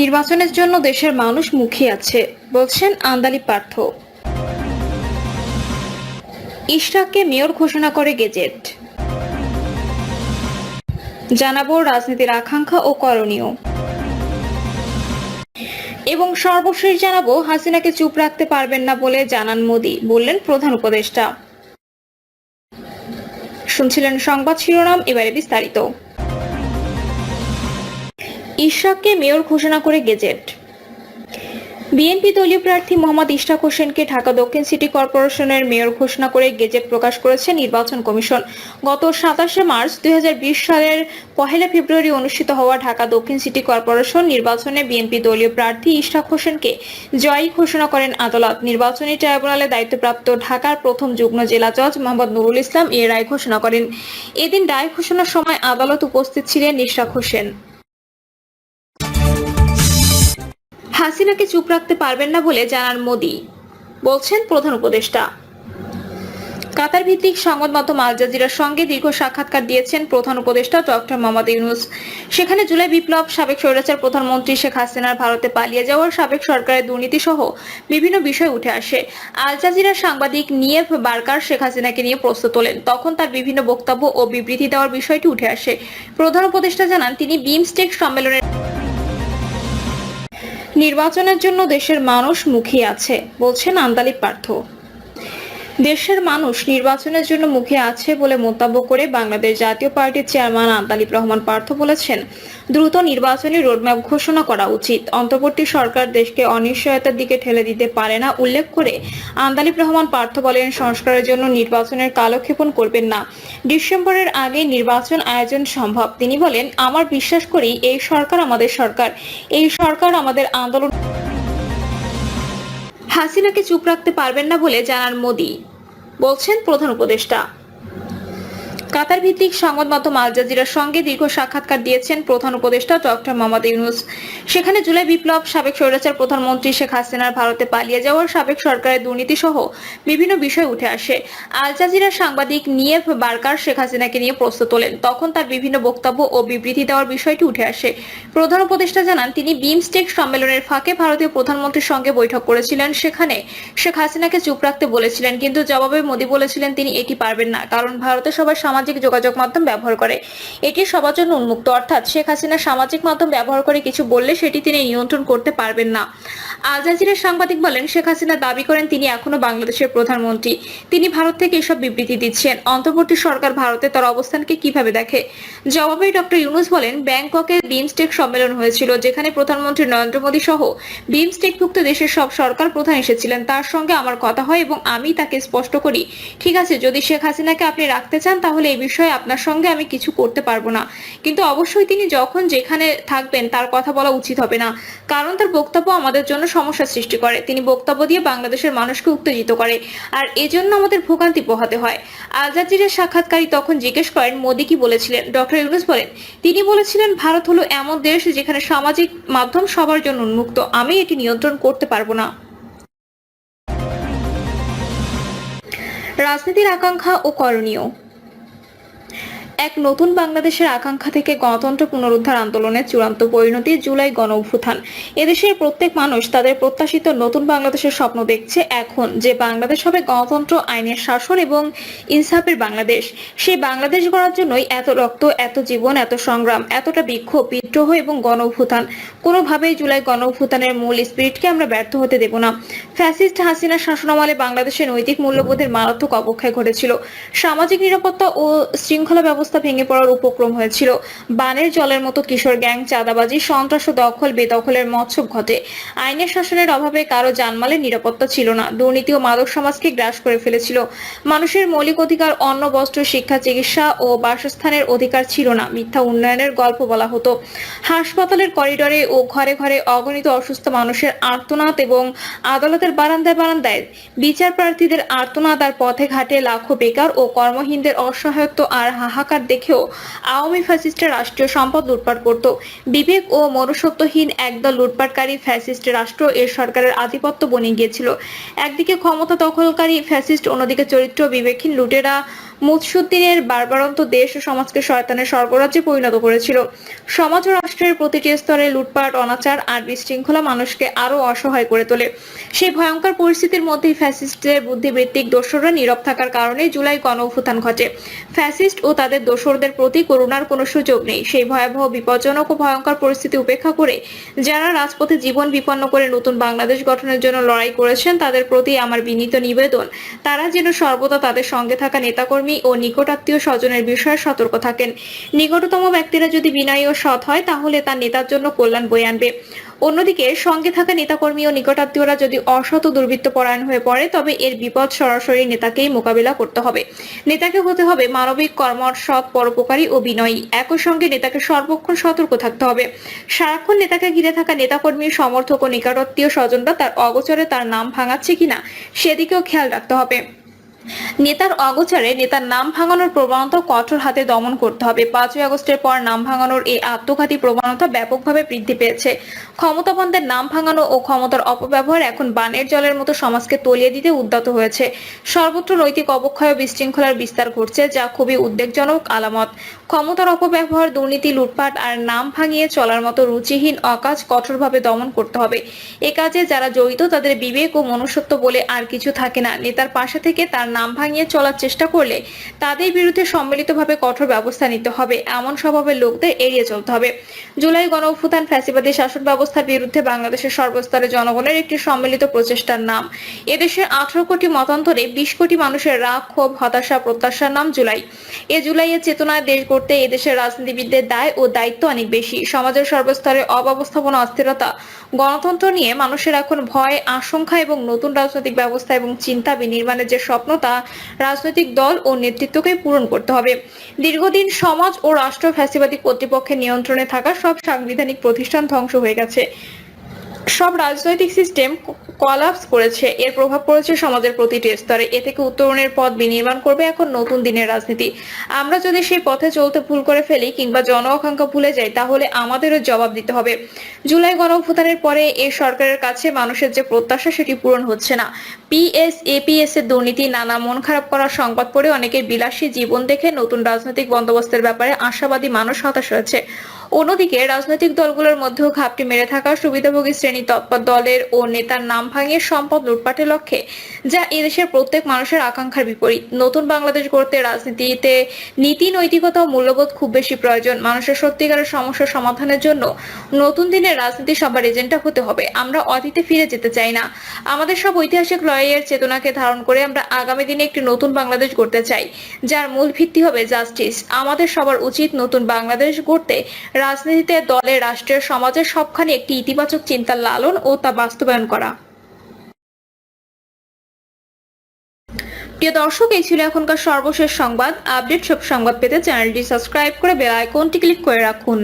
নির্বাচনের জন্য দেশের মানুষ মুখিয়ে আছে, বলছেন আন্দালি পার্থ। ইশরাককে মেয়র ঘোষণা করে গেজেট। জানাব রাজনীতির আকাঙ্ক্ষা ও করণীয়। এবং সর্বশেষ জানাব, হাসিনাকে চুপ রাখতে পারবেন না বলে জানান মোদি, বললেন প্রধান উপদেষ্টা। শুনছিলেন সংবাদ শিরোনাম, এবারে বিস্তারিত। ইশরাককে মেয়র ঘোষণা করে গেজেট। বিএনপি দলীয় প্রার্থী মোহাম্মদ ইশাক হোসেনকে ঢাকা দক্ষিণ সিটি কর্পোরেশনের মেয়র ঘোষণা করে গেজেট প্রকাশ করেছে নির্বাচন কমিশন। গত সাতাশে মার্চ দু হাজার বিশ সালের পহেলা ফেব্রুয়ারি অনুষ্ঠিত হওয়া ঢাকা দক্ষিণ সিটি কর্পোরেশন নির্বাচনে বিএনপি দলীয় প্রার্থী ইশরাক হোসেনকে জয়ী ঘোষণা করেন আদালত। নির্বাচনী ট্রাইব্যুনালে দায়িত্বপ্রাপ্ত ঢাকার প্রথম যুগ্ম জেলা জজ মোহাম্মদ নুরুল ইসলাম এ রায় ঘোষণা করেন। এদিন রায় ঘোষণার সময় আদালত উপস্থিত ছিলেন ইশরাক হোসেন। হাসিনাকে চুপ রাখতে পারবেন না বলে জানান মোদি। বলছেন প্রধান উপদেষ্টা। কাতার ভিত্তিক সংবাদ মাধ্যম আল জাজিরার সঙ্গে দীর্ঘ সাক্ষাৎকার দিয়েছেন প্রধান উপদেষ্টা ডক্টর মোহাম্মদ ইউনুস। সেখানে জুলাই বিপ্লব, সাবেক স্বৈরাচার প্রধানমন্ত্রী শেখ হাসিনার ভারতে পালিয়ে যাওয়ার সাবেক সরকারের দুর্নীতি সহ বিভিন্ন বিষয় উঠে আসে। আল জাজিরার সাংবাদিক নিয়েফ বার্কার শেখ হাসিনাকে নিয়ে প্রশ্ন তোলেন। তখন তার বিভিন্ন বক্তব্য ও বিবৃতি দেওয়ার বিষয়টি উঠে আসে। প্রধান উপদেষ্টা জানান, তিনি বিমস্টেক সম্মেলনের নির্বাচনের জন্য দেশের মানুষ মুখিয়ে আছে বলছেন আন্দালি পার্থ। দেশের মানুষ নির্বাচনের জন্য মুখে আছে বলে মন্তব্য করে বাংলাদেশ জাতীয় পার্টির চেয়ারম্যান আন্তালিব রহমান পার্থ বলেছেন, দ্রুত নির্বাচনী রোডম্যাপ ঘোষণা করা উচিত। অন্তর্বর্তী সরকার দেশকে অনিশ্চয়তার দিকে ঠেলে দিতে পারে না উল্লেখ করে আন্দালিব রহমান পার্থ বলেন, সংস্কারের জন্য নির্বাচনের কালক্ষেপণ করবেন না। ডিসেম্বরের আগে নির্বাচন আয়োজন সম্ভব। তিনি বলেন, আমার বিশ্বাস করি, এই সরকার আমাদের সরকার। এই সরকার আমাদের আন্দোলন হাসিনাকে চুপ রাখতে পারবেন না বলে জানান মোদি। বলছেন প্রধান উপদেষ্টা। কাতার ভিত্তিক সংবাদ মাধ্যম আল জাজিরার সঙ্গে দীর্ঘ সাক্ষাৎকার দিয়েছেন প্রধান উপদেষ্টা ডক্টর মোহাম্মদ ইউনুস। সেখানে জুলাই বিপ্লব সাবেক স্বৈরাচার প্রধানমন্ত্রী শেখ হাসিনার ভারতে পালিয়ে যাওয়ার সাবেক সরকারের দুর্নীতি সহ বিভিন্ন বিষয় উঠে আসে। আল জাজিরার সাংবাদিক নিয়েফ বার্কার শেখ হাসিনাকে নিয়ে প্রশ্ন তোলেন। তখন তার বিভিন্ন বক্তব্য ও বিবৃতি দেওয়ার বিষয়টি উঠে আসে। প্রধান উপদেষ্টা জানান, তিনি বিমস্টেক সম্মেলনের ফাঁকে ভারতীয় প্রধানমন্ত্রীর সঙ্গে বৈঠক করেছিলেন। সেখানে শেখ হাসিনাকে চুপ রাখতে বলেছিলেন, কিন্তু জবাবে মোদী বলেছিলেন, তিনি এটি পারবেন না, কারণ ভারতের সবাই সামাজিক যোগাযোগ মাধ্যম ব্যবহার করে। এটি সবার জন্য উন্মুক্ত। অর্থাৎ শেখ হাসিনা সামাজিক মাধ্যম ব্যবহার করে কিছু বললে সেটি তিনি নিয়ন্ত্রণ করতে পারবেন না। আল জাজিরের সাংবাদিক বলেন, শেখ হাসিনা দাবি করেন তিনি এখনও বাংলাদেশের প্রধানমন্ত্রী। তিনি ভারত থেকে এসব বিবৃতি দিচ্ছেন। অন্তর্বর্তী সরকার ভারতে তার অবস্থানকে কীভাবে দেখে? জবাবে ডক্টর ইউনুস বলেন, ব্যাংককে বিমস্টেক সম্মেলন হয়েছিল, যেখানে প্রধানমন্ত্রী নরেন্দ্র মোদী সহ বিমস্টেকভুক্ত দেশের সব সরকার প্রধান এসেছিলেন। তার সঙ্গে আমার কথা হয় এবং আমি তাকে স্পষ্ট করি। ঠিক আছে, যদি শেখ হাসিনাকে আপনি রাখতে চান, তাহলে এই বিষয়ে আপনার সঙ্গে আমি কিছু করতে পারব না। কিন্তু অবশ্যই তিনি যখন যেখানে থাকবেন, তার কথা বলা উচিত হবে না। কারণ তার বক্তব্য আমাদের জন্য সমস্যা সৃষ্টি করে। তিনি বক্তব্য দিয়ে বাংলাদেশের মানুষকে উত্তেজিত করে আর এজন্য আমাদের ভোগান্তি পোহাতে হয়। আল জাজিরের সাক্ষাৎকারী তখন জিজ্ঞেস করেন, মোদী কি বলেছিলেন? ডক্টর ইউনুস বলেন, তিনি বলেছিলেন, ভারত হলো এমন দেশ যেখানে সামাজিক মাধ্যম সবার জন্য উন্মুক্ত। আমি এটি নিয়ন্ত্রণ করতে পারব না। রাজনীতির আকাঙ্ক্ষা ও করণীয়। এক নতুন বাংলাদেশের আকাঙ্ক্ষা থেকে গণতন্ত্র পুনরুদ্ধার আন্দোলনের চূড়ান্ত পরিণতি জুলাই গণ অভ্যুত্থান। এদেশের প্রত্যেক মানুষ তাদের প্রত্যাশিত নতুন বাংলাদেশের স্বপ্ন দেখছে এখন, যে বাংলাদেশ হবে গণতন্ত্র, আইনের শাসন এবং ইনসাফের বাংলাদেশ। সেই বাংলাদেশ গড়ার জন্যই এত রক্ত, এত জীবন, এত সংগ্রাম, এতটা বিক্ষোভ, বিদ্রোহ এবং গণ অভ্যুত্থান। কোনোভাবেই জুলাই গণ অভ্যুত্থানের মূল স্পিরিটকে আমরা ব্যর্থ হতে দেব না। ফ্যাসিস্ট হাসিনার শাসনামলে বাংলাদেশের নৈতিক মূল্যবোধের মারাত্মক অবক্ষয় ঘটেছিল। সামাজিক নিরাপত্তা ও শৃঙ্খলা ব্যবস্থা ভেঙে পড়ার উপক্রম হয়েছিল। বানের জলের মতো কিশোর গ্যাং চাঁদাবাজি, সন্ত্রাস ও দখল, বেদখলের মৎসব ঘটে। আইনের শাসনের অভাবে কারও জানমালের নিরাপত্তা ছিল না। দুর্নীতি ও মাদক সমাজকে গ্রাস করে ফেলেছিল। মানুষের মৌলিক অধিকার, অন্ন, বস্ত্র, শিক্ষা, চিকিৎসা ও বাসস্থানের অধিকার ছিল না। মিথ্যা উন্নয়নের গল্প বলা হতো। হাসপাতালের করিডরে ও ঘরে ঘরে অগণিত অসুস্থ মানুষের আর্তনাদ এবং আদালতের বারান্দায় বারান্দায় বিচার প্রার্থীদের আর্তনাদ আর পথে ঘাটে লাখো বেকার ও কর্মহীনদের অসহায়ত্ব আর হাহাকার দেখেও আওয়ামী ফ্যাসিস্টের রাষ্ট্রীয় সম্পদ লুটপাট করত। বিবেক ও মনুষ্যত্বহীন একদল লুটপাটকারী ফ্যাসিস্ট রাষ্ট্র এর সরকারের আধিপত্য বনে গিয়েছিল। একদিকে ক্ষমতা দখলকারী ফ্যাসিস্ট, অন্যদিকে চরিত্র বিবেকহীন লুটেরা মুৎসুদ্দিনের বারবারন্ত দেশ ও সমাজকে শয়তানের স্বর্গরাজ্যে পরিণত করেছিল। সমাজ ও রাষ্ট্রের প্রতিটি স্তরে লুটপাট, অনাচার আর বিশৃঙ্খলা মানুষকে আরও অসহায় করে তোলে। সেই ভয়ঙ্কর পরিস্থিতির মধ্যেই ফ্যাসিস্টদের বুদ্ধিবৃত্তিক দোসররা নীরব থাকার কারণে জুলাই গণ অভ্যুত্থান ঘটে। ফ্যাসিস্ট ও তাদের দোসরদের প্রতি করুণার কোনো সুযোগ নেই। সেই ভয়াবহ, বিপজ্জনক ও ভয়ঙ্কর পরিস্থিতি উপেক্ষা করে যারা রাজপথে জীবন বিপন্ন করে নতুন বাংলাদেশ গঠনের জন্য লড়াই করেছেন, তাদের প্রতি আমার বিনীত নিবেদন, তারা যেন সর্বদা তাদের সঙ্গে থাকা নেতাকর্মী ও নিকটাত্মীয় স্বজনের বিষয়ে সতর্ক থাকেন। নিকটতম ব্যক্তিরা যদি বিনয়ী ও সৎ হয়, তাহলে তার নেতার জন্য কল্যাণ বয়ে আনবে। অন্যদিকে সঙ্গে থাকা নেতাকর্মী ও নিকটাত্মীয়রা যদি অসৎ ও দুর্বৃত্ত পরায়ণ হয়ে পড়ে, তবে এর বিপদ সরাসরি নেতাকেই মোকাবিলা করতে হবে। নেতাকে হতে হবে মানবিক, কর্মর, সৎ, পরোপকারী ও বিনয়ী। একই সঙ্গে নেতাকে সর্বক্ষণ সতর্ক থাকতে হবে। সারাক্ষণ নেতাকে ঘিরে থাকা নেতাকর্মী, সমর্থক ও নিকটাত্মীয় স্বজনরা তার অগোচরে তার নাম ভাঙাচ্ছে কিনা, সেদিকেও খেয়াল রাখতে হবে। নেতার অগোচারে নেতার নাম ভাঙানোর প্রবণতা কঠোর হাতে দমন করতে হবে। পাঁচই আগস্টের পর নাম ভাঙানোর এই আত্মঘাতী প্রবণতা ব্যাপকভাবে বৃদ্ধি পেয়েছে। ক্ষমতাবন্ধের নাম ভাঙানো ও ক্ষমতার অপব্যবহার এখন বানের জলের মতো সমাজকে তলিয়ে দিতে উদ্যত হয়েছে। সর্বত্র নৈতিক অবক্ষয় বিশৃঙ্খলার বিস্তার ঘটছে, যা খুবই উদ্বেগজনক আলামত। ক্ষমতার অপব্যবহার, দুর্নীতি, লুটপাট আর নাম ভাঙিয়ে চলার মতো রুচিহীন অকাজ কঠোরভাবে দমন করতে হবে। এ কাজে যারা জড়িত, তাদের বিবেক ও মনুষ্যত্ব বলে আর কিছু থাকে না। নেতার পাশে থেকে তার নাম ভাঙিয়ে চলার চেষ্টা করলে তাদের বিরুদ্ধে সম্মিলিতভাবে কঠোর ব্যবস্থা নিতে হবে। এমন স্বভাবের লোকদের এড়িয়ে চলতে হবে। জুলাই গণ অভ্যুত্থান ফ্যাসিবাদী শাসন ব্যবস্থার বিরুদ্ধে বাংলাদেশের সর্বস্তরে জনগণের একটি সম্মিলিত প্রচেষ্টার নাম। এদেশের আঠারো কোটি মতান্তরে বিশ কোটি মানুষের রাগ, ক্ষোভ, হতাশা, প্রত্যাশার নাম জুলাই। এ জুলাইয়ের চেতনায় দেশ গড়তে এদেশের রাজনীতিবিদদের দায় ও দায়িত্ব অনেক বেশি। সমাজের সর্বস্তরে অব্যবস্থাপনা অস্থিরতা, গণতন্ত্র নিয়ে মানুষের এখন ভয়, আশঙ্কা এবং নতুন রাজনৈতিক ব্যবস্থা এবং চিন্তা বিনির্মাণের যে স্বপ্ন তা রাজনৈতিক দল ও নেতৃত্বকে পূরণ করতে হবে। দীর্ঘদিন সমাজ ও রাষ্ট্র ফ্যাসিবাদী কর্তৃপক্ষের নিয়ন্ত্রণে থাকা সব সাংবিধানিক প্রতিষ্ঠান ধ্বংস হয়ে গেছে। সব রাজনৈতিক সিস্টেম কলাপস করেছে, এর প্রভাব পড়েছে সমাজের প্রতিটি স্তরে। এ থেকে উত্তরণের পথ বিনির্মাণ করবে এখন নতুন দিনের রাজনীতি। আমরা যদি সেই পথে চলতে ভুল করে ফেলি কিংবা জন আকাঙ্ক্ষা ভুলে যাই, তাহলে আমাদেরও জবাব দিতে হবে। জুলাই গণঅভ্যুত্থানের পরে এই সরকারের কাছে মানুষের যে প্রত্যাশা, সেটি পূরণ হচ্ছে না। পিএস, এপিএস এর দুর্নীতি, নানা মন খারাপ করার সংবাদ পড়ে অনেকের বিলাসী জীবন দেখে নতুন রাজনৈতিক বন্দোবস্তের ব্যাপারে আশাবাদী মানুষ হতাশ হয়েছে। অন্যদিকে রাজনৈতিক দলগুলোর মধ্যেও ঘাপটি মেরে থাকা সুবিধাভোগী শ্রেণি তৎপর দলের ও নেতার নাম ভাঙিয়ে সম্পদ লুটপাটের লক্ষ্যে, যা এদেশের প্রত্যেক মানুষের আকাঙ্ক্ষার বিপরীত। নতুন বাংলাদেশ গড়তে রাজনীতিতে নীতি নৈতিকতা ও মূল্যবোধ খুব বেশি প্রয়োজন। মানুষের সত্যিকারের সমস্যা সমাধানের জন্য নতুন দিনের রাজনীতি সবার এজেন্ডা হতে হবে। আমরা অতীতে ফিরে যেতে চাই না। আমাদের সব ঐতিহাসিক লড়াইয়ের চেতনাকে ধারণ করে আমরা আগামী দিনে একটি নতুন বাংলাদেশ গড়তে চাই, যার মূল ভিত্তি হবে জাস্টিস। আমাদের সবার উচিত নতুন বাংলাদেশ গড়তে রাজনীতিতে দলে রাষ্ট্রের সমাজের সবখানে একটি ইতিবাচক চিন্তার লালন ও তা বাস্তবায়ন করা। প্রিয় দর্শক, এই ছিল এখনকার সর্বশেষ সংবাদ। আপডেট সব সংবাদ পেতে চ্যানেলটি সাবস্ক্রাইব করে বেল আইকনটি ক্লিক করে রাখুন।